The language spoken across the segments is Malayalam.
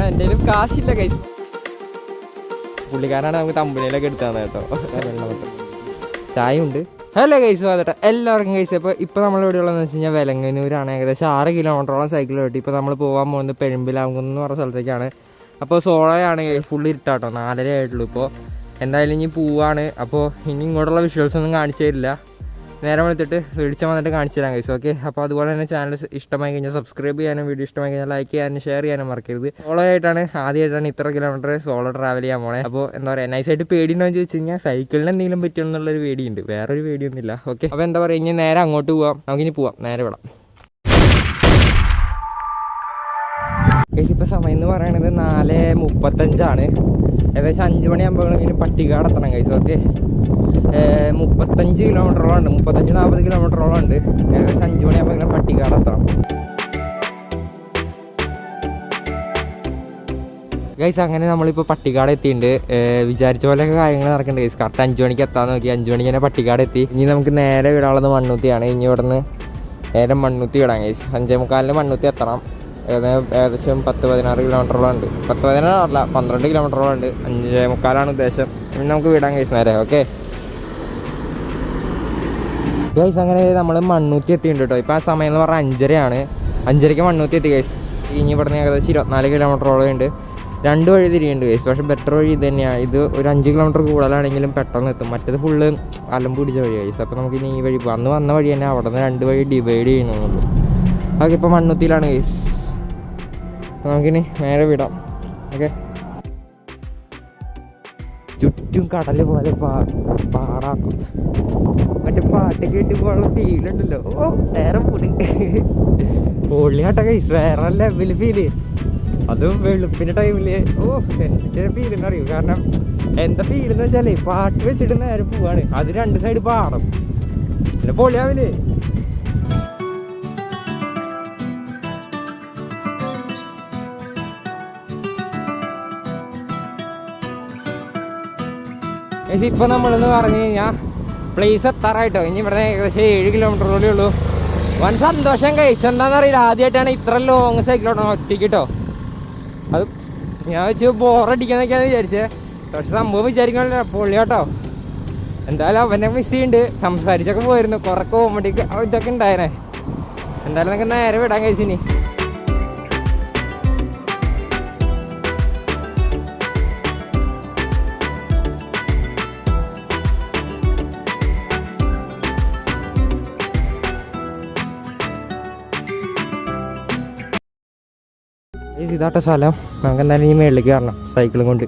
കാരണം എന്റെ കയ്യിലും കാശില്ല കൈസ്. പുള്ളിക്കാരനാണ് നമുക്ക് തമ്പനിയിലൊക്കെ എടുത്താന്ന് കേട്ടോ. ചായ ഉണ്ട് ഹലോ കൈസ് വന്നിട്ട് എല്ലാവർക്കും കൈസ് അപ്പോൾ ഇപ്പോൾ നമ്മൾ ഇവിടെ ഉള്ളതെന്ന് വെച്ച് കഴിഞ്ഞാൽ വിലങ്ങനൂരാണ്. ഏകദേശം ആറ് കിലോമീറ്ററോളം സൈക്കിൾ കിട്ടി. ഇപ്പോൾ നമ്മൾ പോകാൻ പോകുന്നത് പെരുമ്പിലാകുന്ന എന്ന് പറഞ്ഞ സ്ഥലത്തേക്കാണ്. അപ്പോൾ സോളയാണ് ഫുൾ ഇരുട്ടാട്ടോ. നാലര ആയിട്ടുള്ളൂ ഇപ്പോൾ എന്തായാലും ഇനി പോവാണ്. അപ്പോൾ ഇനി ഇങ്ങോട്ടുള്ള വിഷ്വൽസ് ഒന്നും കാണിച്ചു തരില്ല. നേരെ വിളിച്ചിട്ട് വിളിച്ചാൽ വന്നിട്ട് കാണിച്ചു തരാം കൈസ് ഓക്കെ അപ്പോൾ അതുപോലെ തന്നെ ചാനൽ ഇഷ്ടമായി കഴിഞ്ഞാൽ സബ്സ്ക്രൈബ് ചെയ്യാനും വീഡിയോ ഇഷ്ടമായി കഴിഞ്ഞാൽ ലൈക്ക് ചെയ്യാനും ഷെയർ ചെയ്യാനും മറക്കരുത്. സോളോ ആയിട്ടാണ് ആദ്യമായിട്ടാണ് ഇത്ര കിലോമീറ്റർ സോളോ ട്രാവൽ ചെയ്യാൻ പോണേ. അപ്പോൾ എന്താ പറയുക നൈസായിട്ട് പേടിയുണ്ടോ എന്ന് ചോദിച്ചു കഴിഞ്ഞാൽ സൈക്കിളിന് എന്തെങ്കിലും പറ്റുമെന്നുള്ളൊരു പേടിയുണ്ട്. വേറൊരു പേടിയൊന്നുമില്ല ഓക്കെ അപ്പോൾ എന്താ പറയുക ഇനി നേരെ അങ്ങോട്ട് പോവാം. നമുക്കിനി പോവാം നേരെ വിടാം. ഏച്ചി ഇപ്പോൾ സമയം എന്ന് പറയണത് നാല് മുപ്പത്തഞ്ചാണ്. ഏകദേശം അഞ്ച് മണിയാകുമ്പോഴെങ്കിലും പട്ടികാട് എത്തണം കൈസ് ഓക്കെ മുപ്പത്തഞ്ച് കിലോമീറ്ററോളം ഉണ്ട്. മുപ്പത്തഞ്ച് നാൽപ്പത് കിലോമീറ്ററോളം ഉണ്ട്. ഏകദേശം അഞ്ച് മണിയാകുമ്പോൾ പട്ടിക്കാട് എത്തണം. ഗൈസ് അങ്ങനെ നമ്മളിപ്പോൾ പട്ടിക്കാട് എത്തിയിട്ടുണ്ട്. വിചാരിച്ച പോലെയൊക്കെ കാര്യങ്ങൾ നടക്കുന്നുണ്ട് ഗൈസ് കറക്റ്റ് അഞ്ച് മണിക്ക് എത്താൻ നോക്കി. അഞ്ച് മണിക്ക് തന്നെ പട്ടിക്കാട് എത്തി. ഇനി നമുക്ക് നേരെ വിടാനുള്ളത് മണ്ണുത്തിയാണ്. ഇനി ഇവിടുന്ന് നേരെ മണ്ണുത്തി വിടാം ഗൈസ് അഞ്ചേ മുക്കാലിന് മണ്ണുത്തി എത്തണം. ഏകദേശം പത്ത് പതിനാറ് കിലോമീറ്ററോളം ഉണ്ട്. പത്ത് അല്ല പന്ത്രണ്ട് കിലോമീറ്ററോളം ഉണ്ട്. അഞ്ചേ മുക്കാലാണ് ഉദ്ദേശം. ഇനി നമുക്ക് വിടാം ഗൈസ് നേരെ. ഓക്കെ ഗൈസ് അങ്ങനെ നമ്മൾ മണ്ണൂത്തി എത്തിയിട്ടുണ്ട് കേട്ടോ ഇപ്പോൾ ആ സമയം എന്ന് പറഞ്ഞാൽ അഞ്ചരയാണ്. അഞ്ചരയ്ക്ക് മണ്ണൂത്തി എത്തി ഗൈസ് ഇനി ഇവിടുന്ന് ഏകദേശം ഇരുപത്തിനാല് കിലോമീറ്ററോളം ഉണ്ട്. രണ്ട് വഴി തിരിയുണ്ട് ഗൈസ് പക്ഷേ ബെറ്റർ വഴി ഇത് തന്നെയാണ് ഇത് ഒരു അഞ്ച് കിലോമീറ്റർ കൂടുതലാണെങ്കിലും പെട്ടെന്ന് എത്തും. മറ്റേത് ഫുള്ള് അലമ്പ് പിടിച്ച വഴി ഗൈസ് അപ്പോൾ നമുക്ക് ഇനി ഈ വഴി അന്ന് വന്ന വഴി തന്നെ അവിടെ നിന്ന് രണ്ട് വഴി ഡിവൈഡ് ചെയ്യുന്നുള്ളൂ ഓക്കെ ഇപ്പോൾ മണ്ണൂത്തിയിലാണ് ഗൈസ് നമുക്കിനി നേരെ വിടാം. ഓക്കെ ചുറ്റും കടൽ പോലെ പാടാക്കും. മറ്റേ പാട്ട് കേട്ടുമ്പോഴുള്ള ഫീലുണ്ടല്ലോ ഓ വേറെ പൊടി പൊള്ളിയാട്ട കൈസ് വേറെ ലെവൽ ഫീൽ അതും വെളുപ്പിന്റെ ടൈമിൽ ഓ എന്റെ ഫീൽ എന്ന് അറിയൂ? കാരണം എന്താ ഫീൽ എന്ന് വെച്ചാലേ പാട്ട് വെച്ചിട്ട് നേരെ പോവാണ്. അത് രണ്ട് സൈഡ് പാടം. പിന്നെ പൊളിയാവില്ലേ ഗൈസ് ഇപ്പം നമ്മളെന്ന് പറഞ്ഞു കഴിഞ്ഞാൽ പ്ലേസ് എത്താറായിട്ടോ. ഇനി ഇവിടെ ഏകദേശം ഏഴ് കിലോമീറ്റർ കൂടെ ഉള്ളൂ. വൻ സന്തോഷം കഴിച്ചു എന്താണെന്നറിയില്ല ആദ്യമായിട്ടാണ് ഇത്ര ലോങ് സൈക്കിൾ ഓടണം ഒറ്റയ്ക്ക് അത് ഞാൻ വെച്ച് ബോറടിക്കാന്നൊക്കെയാണ് വിചാരിച്ചത് പക്ഷെ സംഭവം വിചാരിക്കണല്ലോ പൊള്ളി കേട്ടോ. എന്തായാലും അവനെ മിസ് ചെയ്യുന്നുണ്ട് സംസാരിച്ചൊക്കെ പോയിരുന്നു. കുറേ കോമഡി ഇതൊക്കെ ഉണ്ടായിരുന്നേ എന്തായാലും നമുക്ക് നേരെ വിടാൻ കഴിച്ചിനി ഗൈസ് ഇതാട്ട സ്ഥലം. നമുക്ക് എന്തായാലും ഈ മേളിലേക്ക് കയറണം സൈക്കിളും കൊണ്ട്.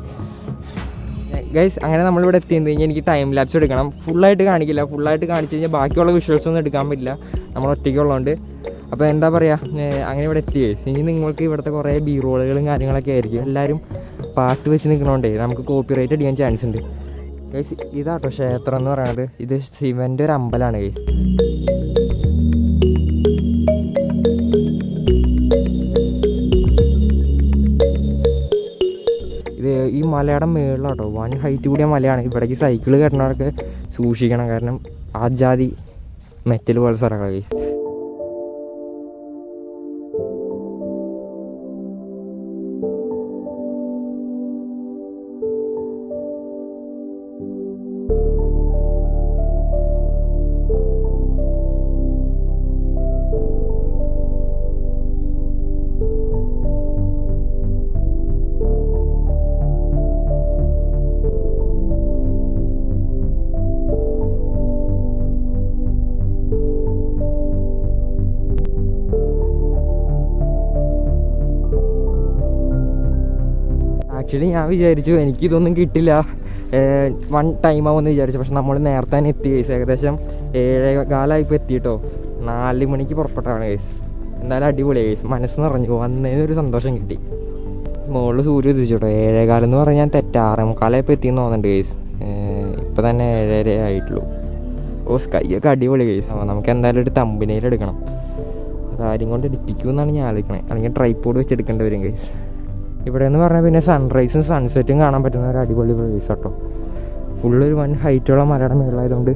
ഗൈസ് അങ്ങനെ നമ്മളിവിടെ എത്തിയത് കഴിഞ്ഞാൽ എനിക്ക് ടൈം ലാപ്സ് എടുക്കണം. ഫുള്ളായിട്ട് കാണിക്കില്ല. ഫുള്ളായിട്ട് കാണിച്ചു കഴിഞ്ഞാൽ ബാക്കിയുള്ള വിഷ്വൽസ് ഒന്നും എടുക്കാൻ പറ്റില്ല. നമ്മൾ ഒറ്റയ്ക്കുള്ളതുകൊണ്ട്. അപ്പോൾ എന്താ പറയുക അങ്ങനെ ഇവിടെ എത്തി ഗൈസ് ഇനി നിങ്ങൾക്ക് ഇവിടുത്തെ കുറേ ബി റോളുകളും കാര്യങ്ങളൊക്കെ ആയിരിക്കും. എല്ലാവരും പാട്ട് വെച്ച് നിൽക്കണോണ്ടേ നമുക്ക് കോപ്പി റൈറ്റ് അടിക്കാൻ ചാൻസ് ഉണ്ട്. ഗൈസ് ഇതാട്ടോ ക്ഷേത്രം എന്ന് പറയുന്നത് ഇത് ശിവന്റെ ഒരു അമ്പലമാണ് ഗൈസ് മലയുടെ മേളിലാട്ടോ. വൺ ഹൈറ്റ് കൂടിയ മലയാണ്. ഇവിടേക്ക് സൈക്കിൾ കയറുന്നവരൊക്കെ സൂക്ഷിക്കണം. കാരണം ആ ജാതി മെറ്റൽ പോലെ സ്ഥലമാണ് ആക്ച്വലി ഞാൻ വിചാരിച്ചു എനിക്കിതൊന്നും കിട്ടില്ല. വൺ ടൈം ആവുമെന്ന് വിചാരിച്ചു. പക്ഷെ നമ്മൾ നേരത്തെ തന്നെ എത്തി കേസ് ഏകദേശം ഏഴേ കാലമായിപ്പോൾ എത്തിയിട്ടോ നാല് മണിക്ക് പുറപ്പെട്ടാണ് കേസ് എന്തായാലും അടിപൊളിയായി കേസ് മനസ്സ് നിറഞ്ഞു. വന്നതിനൊരു സന്തോഷം കിട്ടി. മുകളിൽ സൂര്യ ഉദിച്ചോട്ടോ. ഏഴേ കാലം എന്ന് പറഞ്ഞാൽ തെറ്റ. ആറേ മുക്കാലായപ്പോൾ എത്തിയെന്ന് തോന്നുന്നുണ്ട് കേസ് ഇപ്പം തന്നെ ഏഴര ആയിട്ടുള്ളൂ. ഓ സ്കൈയൊക്കെ അടിപൊളി കേസ് നമുക്ക് എന്തായാലും ഒരു തമ്പിനയിൽ എടുക്കണം. അതാരും കൊണ്ട് എടുപ്പിക്കുമെന്നാണ് ഞാൻ ആലോചിക്കണേ. അല്ലെങ്കിൽ ട്രൈപ്പോഡ് വെച്ച് എടുക്കേണ്ടി വരും കേസ് ഇവിടെ എന്ന് പറഞ്ഞാൽ പിന്നെ സൺറൈസും സൺസെറ്റും കാണാൻ പറ്റുന്ന ഒരു അടിപൊളി പ്രദേശം കേട്ടോ ഫുള്ളൊരു വൻ ഹൈറ്റുള്ള മലയുടെ മേളായതുകൊണ്ട്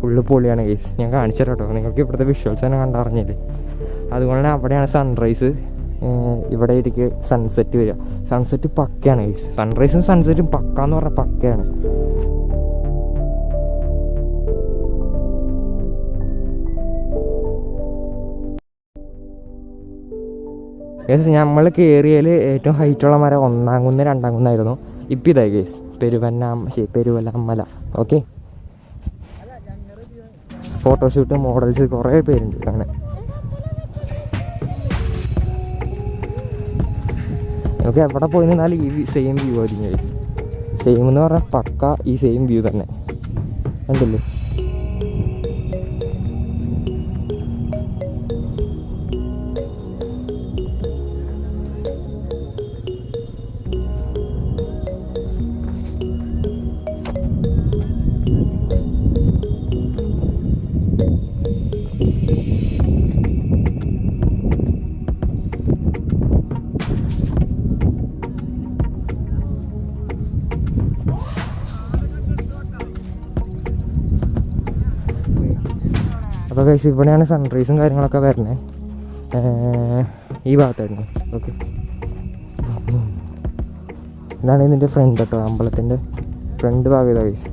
ഫുള്ള് പൊളിയാണ് ഗേസ് ഞാൻ കാണിച്ചു കേട്ടോ നിങ്ങൾക്ക് ഇവിടുത്തെ വിഷ്വൽസ് തന്നെ കണ്ടറിഞ്ഞില്ലേ അതുകൊണ്ട് തന്നെ അവിടെയാണ് സൺറൈസ് ഇവിടെ ഇരിക്കുക സൺസെറ്റ് വരിക. സൺസെറ്റ് പക്കയാണ് ഗേസ് സൺറൈസും സൺസെറ്റും പക്ക എന്ന് പറഞ്ഞാൽ പക്കയാണ്. നമ്മൾ കയറിയതിൽ ഏറ്റവും ഹൈറ്റുള്ള മരം ഒന്നാം കുന്ന് രണ്ടാം കുന്നായിരുന്നു ഇപ്പം ഇതായി ഗേസ് പെരുവന്നാം ശരി പെരുവല്ലാമല. ഓക്കെ ഫോട്ടോഷൂട്ട് മോഡൽസ് കുറേ പേരുണ്ട് അങ്ങനെ നമുക്ക് എവിടെ പോയി നിന്നാലും ഈ സെയിം വ്യൂ ആയിരിക്കും ഗേസ് സെയിം എന്ന് പറഞ്ഞാൽ പക്ക ഈ സെയിം വ്യൂ തന്നെ. ഉണ്ടല്ലേ കഴിച്ച് ഇവിടെയാണ് സൺറൈസും കാര്യങ്ങളൊക്കെ വരുന്നത് ഈ ഭാഗത്തായിരുന്നു. ഓക്കെ ഇതാണ് ഇതിന്റെ ഫ്രണ്ട് കേട്ടോ അമ്പലത്തിന്റെ ഫ്രണ്ട് ഭാഗം ഇതാ ഗൈസ്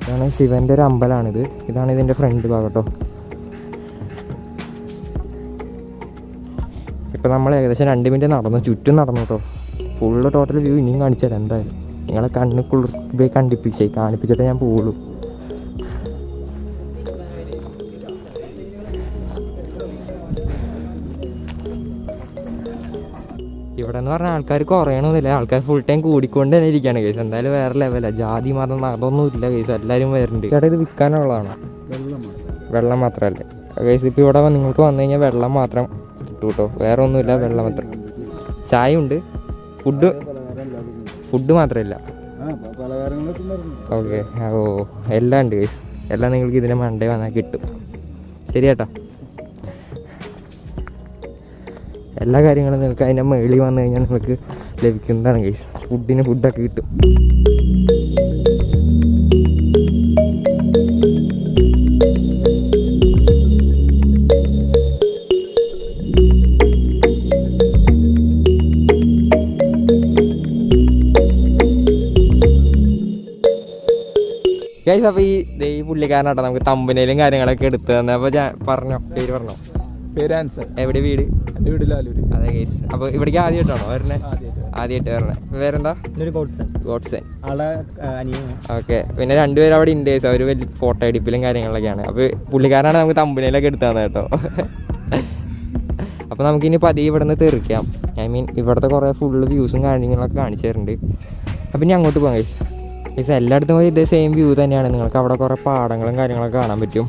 ഇതാണ് ശിവന്റെ ഒരു അമ്പലമാണിത് ഇതാണ് ഇതിന്റെ ഫ്രണ്ട് ഭാഗം കേട്ടോ ഇപ്പം നമ്മൾ ഏകദേശം രണ്ട് മിനിറ്റ് നടന്നു. ചുറ്റും നടന്നു കേട്ടോ ഫുള്ള് ടോട്ടൽ വ്യൂ ഇനിയും കാണിച്ചു തരാം എന്തായാലും. നിങ്ങളെ കണ്ണ് കുളിർ കണ്ടിപ്പിച്ചേ. കാണിപ്പിച്ചിട്ട് ഞാൻ പോവുള്ളൂ. ഇവിടെ എന്ന് പറഞ്ഞാൽ ആൾക്കാർ കുറയണമെന്നില്ല ആൾക്കാർ ഫുൾ ടൈം കൂടിക്കൊണ്ട് തന്നെ ഇരിക്കുകയാണ് കേസ് എന്തായാലും വേറെ ലെവലാണ് ജാതി മതം അതൊന്നും ഇല്ല കേസ് എല്ലാവരും വരുന്നുണ്ട്. ചേട്ടാ ഇത് വിൽക്കാനുള്ളതാണ്? വെള്ളം മാത്രമല്ലേ. കേസ് ഇപ്പോൾ ഇവിടെ നിങ്ങൾക്ക് വന്നു കഴിഞ്ഞാൽ വെള്ളം മാത്രം കിട്ടും കേട്ടോ വേറെ ഒന്നുമില്ല വെള്ളം മാത്രം. ചായ ഉണ്ട് ഫുഡ് ഫുഡ് മാത്രമില്ല. ഓക്കെ ഓ എല്ലാം ഉണ്ട് കേസ് എല്ലാം നിങ്ങൾക്ക് ഇതിന്റെ മണ്ടേ വന്നാൽ കിട്ടും. ശരി ചേട്ടാ എല്ലാ കാര്യങ്ങളും നിങ്ങൾക്ക് അതിന്റെ മേളി വന്നു കഴിഞ്ഞാൽ നിങ്ങൾക്ക് ലഭിക്കുന്നതാണ് കേസ് ഫുഡിന് ഫുഡൊക്കെ കിട്ടും. ഗൈസ് അപ്പോൾ ഈ ഈ പുള്ളിക്കാരനാട്ടോ നമുക്ക് തമ്പനയിലും കാര്യങ്ങളൊക്കെ എടുത്തു തന്നെ. അപ്പോൾ ഞാൻ പറഞ്ഞോ പേര് പറഞ്ഞോ? പേര് ആൻസർ. എവിടെ വീട്? എന്റെ വീട് ലാലൂര്. അതെ ഗൈസ് അപ്പോൾ ഇവിടേക്ക് ആദ്യമായിട്ടാണോ വരണേ? ആദ്യമായിട്ട് വരണേ. വേറെന്താ? ഗോഡ്സൺ. ഗോഡ്സൺ. ആളെ ഓക്കെ. പിന്നെ രണ്ടുപേരും അവിടെ ഉണ്ട് അവർ അവർ വലിയ ഫോട്ടോ എടുപ്പിലും കാര്യങ്ങളൊക്കെയാണ് അപ്പോൾ പുള്ളിക്കാരനാണ് നമുക്ക് തമ്പനയിലൊക്കെ എടുത്താന്ന് തന്നെ കേട്ടോ. അപ്പോൾ നമുക്കിനി പതിയെ ഇവിടെ നിന്ന് തെറിക്കാം. ഐ മീൻ ഇവിടുത്തെ കുറേ ഫുള്ള് വ്യൂസും കാര്യങ്ങളൊക്കെ കാണിച്ചു തരുന്നുണ്ട്. അപ്പം ഇനി അങ്ങോട്ട് പോകാം ഗൈസ് ഗൈസ് എല്ലായിടത്തും പോയി ഇതേ സെയിം വ്യൂ തന്നെയാണ്. നിങ്ങൾക്ക് അവിടെ കുറേ പാടങ്ങളും കാര്യങ്ങളൊക്കെ കാണാൻ പറ്റും.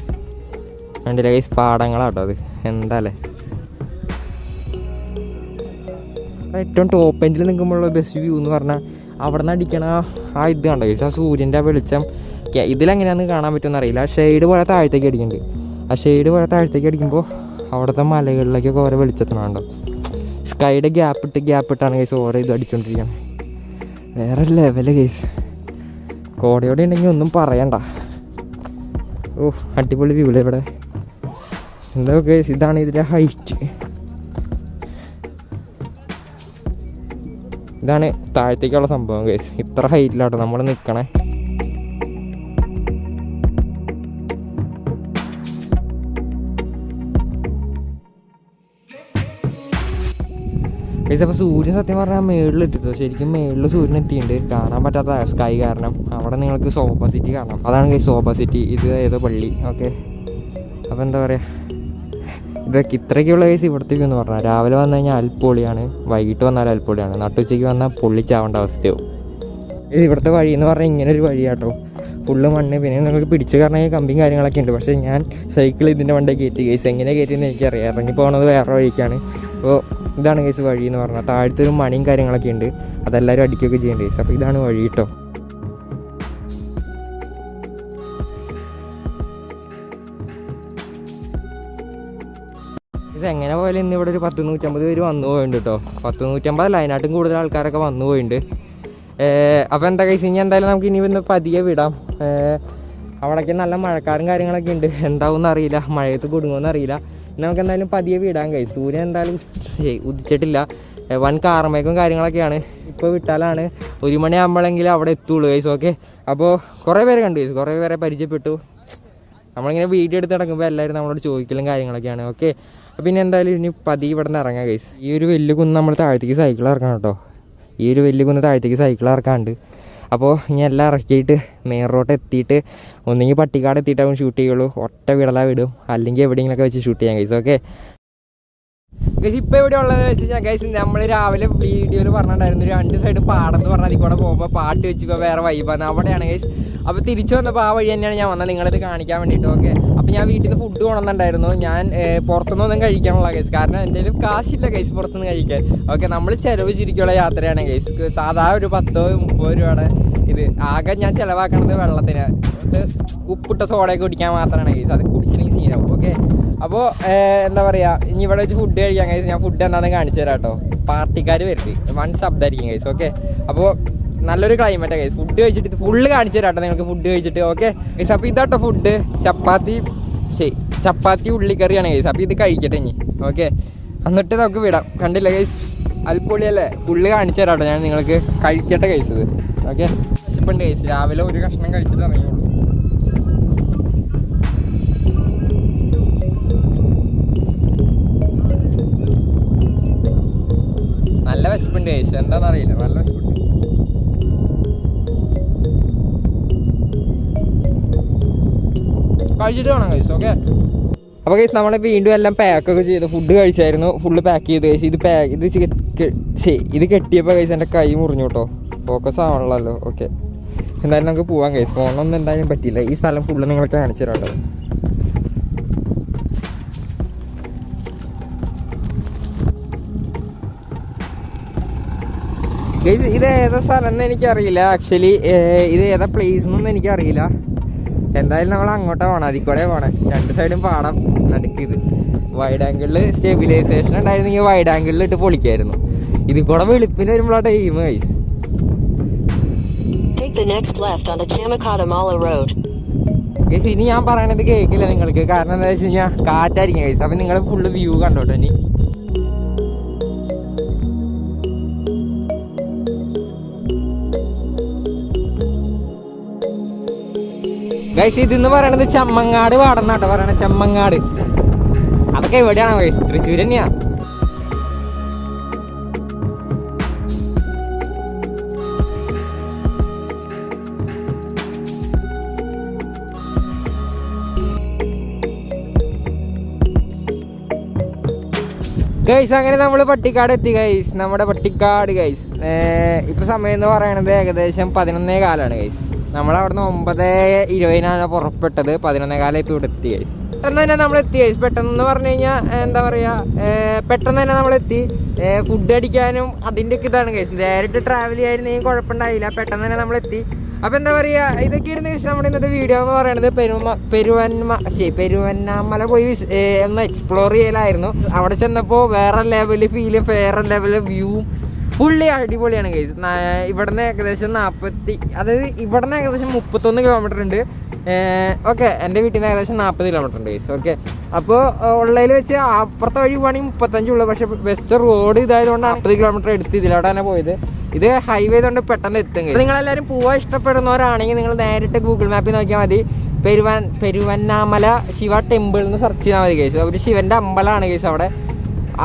കണ്ടില്ല ഗൈസ് പാടങ്ങളാട്ടോ അത്. എന്താല്ലേ? ഏറ്റവും ടോപ്പ് എൻഡിൽ നിൽക്കുമ്പോഴുള്ള ബെസ്റ്റ് വ്യൂ എന്ന് പറഞ്ഞാൽ അവിടെ നിന്ന് അടിക്കണ ആ ഇത് കണ്ടോ ഗൈസ് ആ സൂര്യന്റെ വെളിച്ചം. ഇതിലെങ്ങനെയാണെന്ന് കാണാൻ പറ്റുമെന്ന് അറിയില്ല. ആ ഷെയ്ഡ് പോലെ താഴത്തേക്ക് അടിക്കുന്നുണ്ട് ആ ഷെയ്ഡ് പോലെ താഴത്തേക്ക് അടിക്കുമ്പോൾ അവിടുത്തെ മലകളിലേക്കൊക്കെ ഓരോ വെളിച്ചത്തിനുണ്ടോ സ്കൈയുടെ ഗ്യാപ്പ് ഇട്ട് ഗ്യാപ്പ് ഇട്ടാണ് കേസ് ഓരോ ഇത് അടിച്ചുകൊണ്ടിരിക്കുന്നത് വേറെ ലെവൽ കേസ് കോടയോടെ ഉണ്ടെങ്കിൽ ഒന്നും പറയണ്ട. ഓ അടിപൊളി വ്യൂ ഇവിടെ. എന്താ ഗൈസ് ഇതാണ് ഇതിന്റെ ഹൈറ്റ് ഇതാണ് താഴത്തേക്കുള്ള സംഭവം ഗൈസ് ഇത്ര ഹൈറ്റിലാട്ടോ നമ്മൾ നിൽക്കണേ ഗൈസ് അപ്പോൾ സൂര്യൻ സത്യം പറഞ്ഞാൽ മേളിൽ എത്തിയത് ശരിക്കും മേളിൽ സൂര്യൻ എത്തിയിട്ടുണ്ട്. കാണാൻ പറ്റാത്ത സ്കൈ കാരണം. അവിടെ നിങ്ങൾക്ക് സോഫ സിറ്റി കാണാം. അതാണ് ഗൈസ് സോഫ സിറ്റി ഇത് ഏതോ പള്ളി. ഓക്കെ അപ്പോൾ എന്താ പറയുക ഇതൊക്കെ ഇത്രയ്ക്കുള്ള കേസ് ഇവിടത്തേക്ക് എന്ന് പറഞ്ഞാൽ രാവിലെ വന്നു കഴിഞ്ഞാൽ അൽപ്പൊളിയാണ് വൈകിട്ട് വന്നാൽ അൽപ്പൊളിയാണ് നട്ടുച്ചയ്ക്ക് വന്നാൽ പൊള്ളിച്ചാവേണ്ട അവസ്ഥയാവും. ഇത് ഇവിടുത്തെ വഴി എന്ന് പറഞ്ഞാൽ ഇങ്ങനെ ഒരു വഴിയാട്ടോ. ഫുള്ള് മണ്ണ്. പിന്നെ നിങ്ങൾക്ക് പിടിച്ച് കാരണം കമ്പിയും കാര്യങ്ങളൊക്കെ ഉണ്ട്. പക്ഷേ ഞാൻ സൈക്കിൾ ഇതിന്റെ വണ്ടി കയറ്റി. കേസ് എങ്ങനെ കയറ്റിയെന്ന് എനിക്കറിയാം. ഇറങ്ങി പോകുന്നത് വേറെ വഴിക്കാണ്. അപ്പോൾ ഇതാണ് കേസ് വഴി എന്ന് പറഞ്ഞാൽ താഴത്തെ ഒരു മണിയും കാര്യങ്ങളൊക്കെ ഉണ്ട്. അതെല്ലാവരും അടിക്കുകയൊക്കെ ചെയ്യേണ്ട? കേസ് അപ്പോൾ ഇതാണ് വഴി കേട്ടോ ഇത് എങ്ങനെ പോയാലും ഇന്ന് ഇവിടെ ഒരു പത്ത് നൂറ്റമ്പത് പേര് വന്നു പോയിട്ടുണ്ട് കേട്ടോ പത്ത് നൂറ്റമ്പതല്ല അതിനായിട്ടും കൂടുതൽ ആൾക്കാരൊക്കെ വന്നു പോയിട്ടുണ്ട് അപ്പോൾ എന്താ കഴിച്ച് ഇനി എന്തായാലും നമുക്ക് ഇനി ഇന്ന് പതിയെ വിടാം. അവിടേക്ക് നല്ല മഴക്കാരും കാര്യങ്ങളൊക്കെ ഉണ്ട് എന്താവും അറിയില്ല മഴയത്ത് കുടുങ്ങുമെന്ന് അറിയില്ല നമുക്ക് എന്തായാലും പതിയെ വിടാൻ കഴിയും സൂര്യൻ എന്തായാലും ഉദിച്ചിട്ടില്ല. വൻ കാർമേക്കും കാര്യങ്ങളൊക്കെയാണ്. ഇപ്പോൾ വിട്ടാലാണ് ഒരു മണിയാകുമ്പോഴെങ്കിലും അവിടെ എത്തുള്ളൂ കൈസ് ഓക്കെ അപ്പോൾ കുറേ പേരെ കണ്ടു ഗൈസ് കുറേ പേരെ പരിചയപ്പെട്ടു. നമ്മളിങ്ങനെ വീഡിയോ എടുത്ത് നടക്കുമ്പോൾ എല്ലാവരും നമ്മളോട് ചോദിക്കലും കാര്യങ്ങളൊക്കെയാണ് ഓക്കെ പിന്നെ എന്തായാലും ഇനി പതി ഇവിടെ നിന്ന് ഇറങ്ങാം ഗൈസ് ഈ ഒരു വലിയ കുന്ന് നമ്മൾ താഴത്തേക്ക് സൈക്കിൾ ഇറക്കണം കേട്ടോ. ഈ ഒരു വലിയ കുന്ന് താഴത്തേക്ക് സൈക്കിൾ ഇറക്കാണ്ട്. അപ്പോൾ ഇനി എല്ലാം ഇറക്കിയിട്ട് മെയിൻ റോഡ് എത്തിയിട്ട് ഒന്നെങ്കിൽ പട്ടിക്കാട് എത്തിയിട്ടാവും ഷൂട്ട് ചെയ്യുള്ളൂ. ഒറ്റ വിടലാ വിടും. അല്ലെങ്കിൽ എവിടെയെങ്കിലൊക്കെ വെച്ച് ഷൂട്ട് ചെയ്യാം ഗൈസ് ഓക്കെ ഗൈസ് ഇപ്പോൾ ഇവിടെ ഉള്ളതെന്ന് വെച്ച് കഴിഞ്ഞാൽ ഗൈസ് നമ്മൾ രാവിലെ വീഡിയോയിൽ പറഞ്ഞിട്ടുണ്ടായിരുന്നു രണ്ട് സൈഡ് പാടത്ത് പറഞ്ഞാൽ അതിൽ കൂടെ പോകുമ്പോൾ പാട്ട് വെച്ചപ്പോൾ വേറെ വൈബാണ് അവിടെയാണ് ഗൈസ് അപ്പോൾ തിരിച്ചു വന്നപ്പോൾ ആ വഴി തന്നെയാണ് ഞാൻ വന്നത്. നിങ്ങളിത് കാണിക്കാൻ വേണ്ടിയിട്ട് ഓക്കെ അപ്പോൾ ഞാൻ വീട്ടിൽ നിന്ന് ഫുഡ് കൊണ്ടുവന്നിട്ടുണ്ടായിരുന്നു. ഞാൻ പുറത്തുനിന്നൊന്നും കഴിക്കാനുള്ള ഗൈസ് കാരണം എന്റെ കാശില്ല ഗൈസ് പുറത്തുനിന്ന് കഴിക്കാൻ. ഓക്കെ നമ്മൾ ചിലവ് ചുരുക്കിയുള്ള യാത്രയാണ് ഗൈസ് സാധാ ഒരു പത്തോ മുപ്പത് രൂപയുടെ ഇത്. ആകെ ഞാൻ ചിലവാക്കണത് വെള്ളത്തിന്. ഉപ്പിട്ട സോഡയൊക്കെ കുടിക്കാൻ മാത്രമാണ് ഗൈസ് അത് കുടിച്ചില്ലെങ്കിൽ സീനാവും ഓക്കെ അപ്പോൾ എന്താ പറയുക ഇനി ഇവിടെ വെച്ച് ഫുഡ് കഴിക്കാൻ കഴിച്ചു ഞാൻ ഫുഡ് എന്താണെന്ന് കാണിച്ചു തരാം കേട്ടോ പാർട്ടിക്കാർ വരുത്തി വൺ ശബ്ദമായിരിക്കും കഴിച്ചു ഓക്കെ അപ്പോൾ നല്ലൊരു ക്ലൈമറ്റാണ് കഴിച്ചു ഫുഡ് കഴിച്ചിട്ട് ഫുള്ള് കാണിച്ചു തരാം കേട്ടോ നിങ്ങൾക്ക് ഫുഡ് കഴിച്ചിട്ട് ഓക്കെ അപ്പൊ അപ്പോൾ ഇതാട്ടോ ഫുഡ് ചപ്പാത്തി ശരി ചപ്പാത്തി ഉള്ളിക്കറിയാണ് കഴിച്ചു അപ്പോൾ ഇത് കഴിക്കട്ടെ ഇനി ഓക്കെ എന്നിട്ട് നമുക്ക് വിടാം. കണ്ടില്ല ഗൈസ് അൽപ്പൊളിയല്ലേ ഫുള്ള് കാണിച്ചു തരാം കേട്ടോ ഞാൻ നിങ്ങൾക്ക്. കഴിക്കട്ടെ കഴിച്ചത് ഓക്കെ വിശപ്പുണ്ട് കഴിച്ചു രാവിലെ ഒരു കഷ്ണം കഴിച്ചിട്ട് ഇറങ്ങിയുള്ളൂ വിശപ്പുണ്ട് കഴിച്ച് എന്താണെന്ന് അറിയില്ല നല്ല വിശപ്പുണ്ട് കഴിച്ചിട്ട് വേണം കഴിച്ചു ഓക്കെ അപ്പോൾ കഴിച്ച് നമ്മളെ വീണ്ടും എല്ലാം പാക്കൊക്കെ ചെയ്ത് ഫുഡ് കഴിച്ചായിരുന്നു. ഫുള്ള് പാക്ക് ചെയ്ത് കഴിച്ച് ഇത് പാക്ക് ഇത് ഇത് കെട്ടിയപ്പോൾ കഴിച്ച് എന്റെ കൈ മുറിഞ്ഞു കേട്ടോ. ഫോക്കസ് ആവണല്ലോ ഓക്കെ എന്തായാലും നമുക്ക് പോവാൻ കഴിച്ച് ഫോണൊന്നും എന്തായാലും പറ്റില്ല ഈ സ്ഥലം ഫുള്ള് നിങ്ങൾ കാണിച്ചു തരാം കേട്ടോ ഇത് ഏതാ സ്ഥലം എന്ന് എനിക്കറിയില്ല. ആക്ച്വലി ഇത് ഏതാ പ്ലേസ് എന്നൊന്നും എനിക്കറിയില്ല. എന്തായാലും നമ്മൾ അങ്ങോട്ടേ പോകണം അതിൽ കൂടെ പോണേ. രണ്ട് സൈഡും പാടം. നടുക്ക് ഇത്. വൈഡ് ആംഗിളിൽ സ്റ്റെബിലൈസേഷൻ ഉണ്ടായിരുന്നെങ്കിൽ വൈഡ് ആംഗിളിൽ ഇട്ട് പൊളിക്കായിരുന്നു. ഇതിൽ കൂടെ വെളുപ്പിന് വരുമ്പോഴാ ടൈം ആയി. ഗൈസ് ഇനി ഞാൻ പറയണത് കേൾക്കില്ല നിങ്ങൾക്ക്. കാരണം എന്താ വെച്ച് കഴിഞ്ഞാൽ കാറ്റായിരിക്കും ഗൈസ് അപ്പം നിങ്ങൾ ഫുള്ള് വ്യൂ കണ്ടോട്ടോ ഇനി. ഗൈസ് ഇതെന്ന് പറയണത് ചമ്മങ്ങാട് പാടന്നാട്ടോ പറയണ ചമ്മങ്ങാട്. അതൊക്കെ എവിടെയാണ് ഗൈസ് തൃശ്ശൂർ തന്നെയാ. ഗൈസ് അങ്ങനെ നമ്മൾ പട്ടിക്കാട് എത്തി ഗൈസ് നമ്മുടെ പട്ടിക്കാട് ഗൈസ് ഇപ്പൊ സമയം എന്ന് പറയണത് ഏകദേശം പതിനൊന്നേ കാലാണ് ഗൈസ് നമ്മൾ അവിടുന്ന് ഒമ്പത് ഇരുപതിനാണ് പുറപ്പെട്ടത്. പതിനൊന്നേ കാലം ഇപ്പൊ ഇവിടെ എത്തി പെട്ടെന്ന് തന്നെ നമ്മൾ എത്തി ഗൈസ് പെട്ടെന്ന് പറഞ്ഞു കഴിഞ്ഞാൽ എന്താ പറയാ ഏർ, പെട്ടെന്ന് തന്നെ നമ്മൾ എത്തി. ഫുഡ് അടിക്കാനും അതിന്റെ ഒക്കെ ഇതാണ് ഗൈസ് നേരിട്ട് ട്രാവൽ ചെയ്യായിരുന്നെങ്കിൽ കുഴപ്പമുണ്ടായില്ല. പെട്ടെന്ന് തന്നെ നമ്മൾ എത്തി. അപ്പൊ എന്താ പറയാ ഇതൊക്കെയായിരുന്നു ഗൈസ് നമ്മുടെ ഇന്നത്തെ വീഡിയോ എന്ന് പറയുന്നത് പെരുമ പെരുവന്മ ശരി പെരുവന്നാമല പോയി ഒന്ന് എക്സ്പ്ലോർ ചെയ്യലായിരുന്നു. അവിടെ ചെന്നപ്പോൾ വേറെ ലെവൽ ഫീലും വേറെ ലെവൽ വ്യൂവും ഫുള്ളി അടിപൊളിയാണ് കേസ് ഇവിടുന്ന് ഏകദേശം നാൽപ്പത്തി അതായത് ഇവിടുന്ന് ഏകദേശം മുപ്പത്തൊന്ന് കിലോമീറ്റർ ഉണ്ട്. ഓക്കെ എന്റെ വീട്ടിൽ നിന്ന് ഏകദേശം നാൽപ്പത് കിലോമീറ്റർ ഉണ്ട് കേസ് ഓക്കെ അപ്പോൾ ഉള്ളതിൽ വെച്ച് അപ്പുറത്തെ വഴി പോകണമെങ്കിൽ മുപ്പത്തഞ്ചുള്ളൂ പക്ഷേ വെസ്റ്റ് റോഡ് ഇതായതുകൊണ്ട് നാൽപ്പത് കിലോമീറ്റർ എടുത്ത് ഇതിലോട്ട് തന്നെ പോയത്. ഇത് ഹൈവേ കൊണ്ട് പെട്ടെന്ന് എത്തും. നിങ്ങളെല്ലാവരും പോവാൻ ഇഷ്ടപ്പെടുന്നവരാണെങ്കിൽ നിങ്ങൾ നേരിട്ട് ഗൂഗിൾ മാപ്പിൽ നോക്കിയാൽ മതി. പെരുവൻ പെരുവന്നാമല ശിവ ടെമ്പിൾ എന്ന് സെർച്ച് ചെയ്താൽ മതി കേസ് ഒരു ശിവന്റെ അമ്പലമാണ് കേസ് അവിടെ.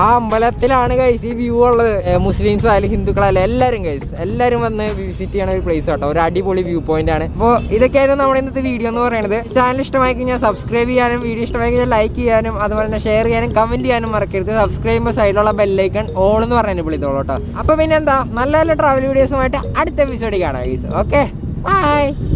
ആ അമ്പലത്തിലാണ് ഗൈസ് ഈ വ്യൂ ഉള്ളത്. മുസ്ലിംസ് ആയാലും ഹിന്ദുക്കളായാലും എല്ലാവരും ഗൈസ് എല്ലാവരും വന്ന് വിസിറ്റ് ചെയ്യണ ഒരു പ്ലേസ് കേട്ടോ ഒരു അടിപൊളി വ്യൂ പോയിന്റ് ആണ്. അപ്പോൾ ഇതൊക്കെയായിരുന്നു നമ്മുടെ ഇന്നത്തെ വീഡിയോ എന്ന് പറയുന്നത് ചാനൽ ഇഷ്ടമായി കഴിഞ്ഞാൽ സബ്സ്ക്രൈബ് ചെയ്യാനും വീഡിയോ ഇഷ്ടമായി കഴിഞ്ഞാൽ ലൈക്ക് ചെയ്യാനും അതുപോലെ തന്നെ ഷെയർ ചെയ്യാനും കമന്റ് ചെയ്യാനും മറക്കരുത്. സബ്സ്ക്രൈബ് ചെയ്യുമ്പോൾ സൈഡിലുള്ള ബെല്ലൈക്കൺ ഓൾ എന്ന് പറഞ്ഞു വിളിത്തോളൂ കേട്ടോ. അപ്പോൾ പിന്നെ എന്താ? നല്ല നല്ല ട്രാവൽ വീഡിയോസുമായിട്ട് അടുത്ത എപ്പിസോഡിൽ കാണാം ഗൈസ് ഓക്കെ ബൈ